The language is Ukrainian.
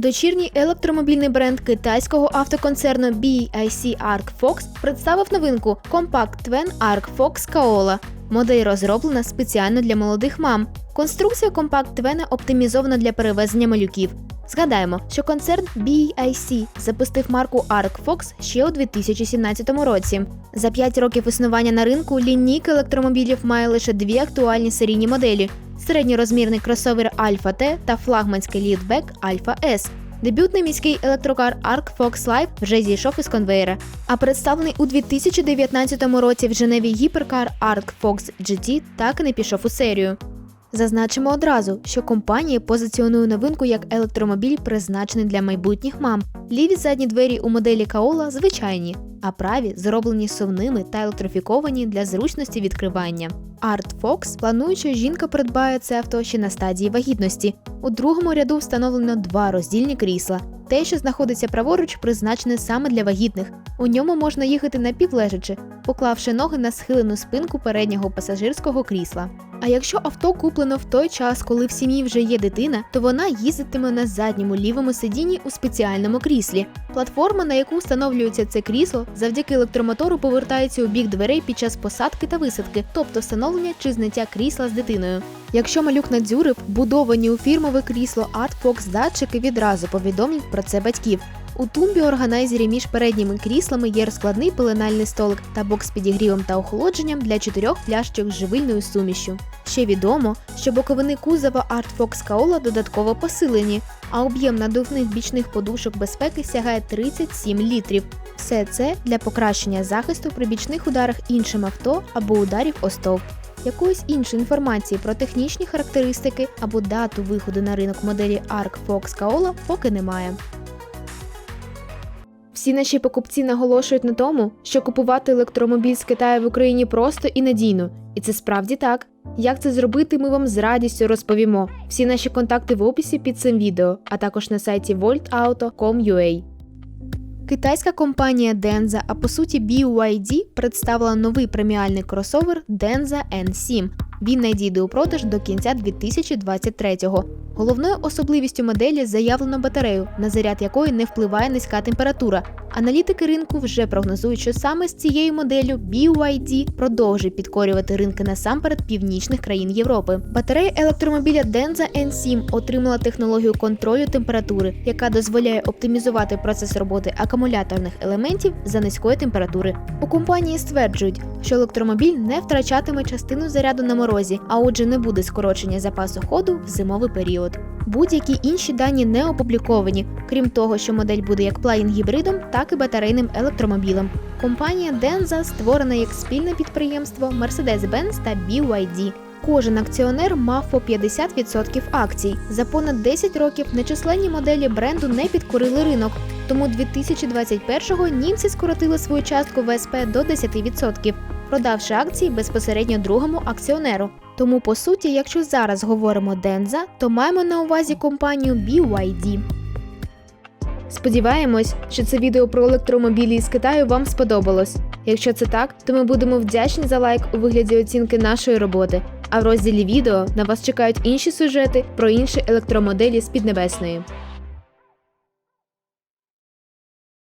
Дочірній електромобільний бренд китайського автоконцерну BIC Arc Fox представив новинку Compact Twen Arc Fox Kaola. Модель розроблена спеціально для молодих мам. Конструкція Compact Twena оптимізована для перевезення малюків. Згадаємо, що концерн BIC запустив марку Arc Fox ще у 2017 році. За 5 років існування на ринку лінійка електромобілів має лише дві актуальні серійні моделі: середньорозмірний кросовер Alpha T та флагманський літбек Alpha S. Дебютний міський електрокар Arc Fox Live вже зійшов із конвейера, а представлений у 2019 році в Женеві гіперкар Arc Fox GT так і не пішов у серію. Зазначимо одразу, що компанія позиціонує новинку як електромобіль, призначений для майбутніх мам. Ліві задні двері у моделі Kaola звичайні, а праві зроблені сувними та електрифіковані для зручності відкривання. Art Fox планує, що жінка придбає це авто ще на стадії вагітності. У другому ряду встановлено два роздільні крісла. Те, що знаходиться праворуч, призначене саме для вагітних. У ньому можна їхати напівлежачи, поклавши ноги на схилену спинку переднього пасажирського крісла. А якщо авто куплено в той час, коли в сім'ї вже є дитина, то вона їздитиме на задньому лівому сидінні у спеціальному кріслі. Платформа, на яку встановлюється це крісло, завдяки електромотору повертається у бік дверей під час посадки та висадки, тобто встановлення чи зняття крісла з дитиною. Якщо малюк надзюрив, будовані у фірмове крісло ArtFox датчики відразу повідомлять про це батьків. У тумбі органайзері між передніми кріслами є розкладний пеленальний столик та бокс з підігрівом та охолодженням для чотирьох пляшок з живильною сумішю. Ще відомо, що боковини кузова ArtFox Kaola додатково посилені, а об'єм надувних бічних подушок безпеки сягає 37 літрів. Все це для покращення захисту при бічних ударах іншим авто або ударів о стовп. Якоїсь іншої інформації про технічні характеристики або дату виходу на ринок моделі Arc Fox Kaola поки немає. Всі наші покупці наголошують на тому, що купувати електромобіль з Китаю в Україні просто і надійно, і це справді так. Як це зробити, ми вам з радістю розповімо. Всі наші контакти в описі під цим відео, а також на сайті voltauto.com.ua. Китайська компанія Denza, а по суті BYD, представила новий преміальний кросовер Denza N7. Він надійде у продаж до кінця 2023-го. Головною особливістю моделі заявлено батарею, на заряд якої не впливає низька температура. Аналітики ринку вже прогнозують, що саме з цією моделлю BYD продовжить підкорювати ринки насамперед північних країн Європи. Батарея електромобіля Denza N7 отримала технологію контролю температури, яка дозволяє оптимізувати процес роботи акумуляторних елементів за низької температури. У компанії стверджують, що електромобіль не втрачатиме частину заряду на морозі, а отже, не буде скорочення запасу ходу в зимовий період. Будь-які інші дані не опубліковані, крім того, що модель буде як плагін-гібридом, так і батарейним електромобілем. Компанія Denza створена як спільне підприємство Mercedes-Benz та BYD. Кожен акціонер мав по 50% акцій. За понад 10 років нечисленні моделі бренду не підкорили ринок. Тому 2021-го німці скоротили свою частку ВСП до 10%, продавши акції безпосередньо другому акціонеру. Тому, по суті, якщо зараз говоримо Денза, то маємо на увазі компанію BYD. Сподіваємось, що це відео про електромобілі із Китаю вам сподобалось. Якщо це так, то ми будемо вдячні за лайк у вигляді оцінки нашої роботи. А в розділі відео на вас чекають інші сюжети про інші електромоделі з Піднебесної.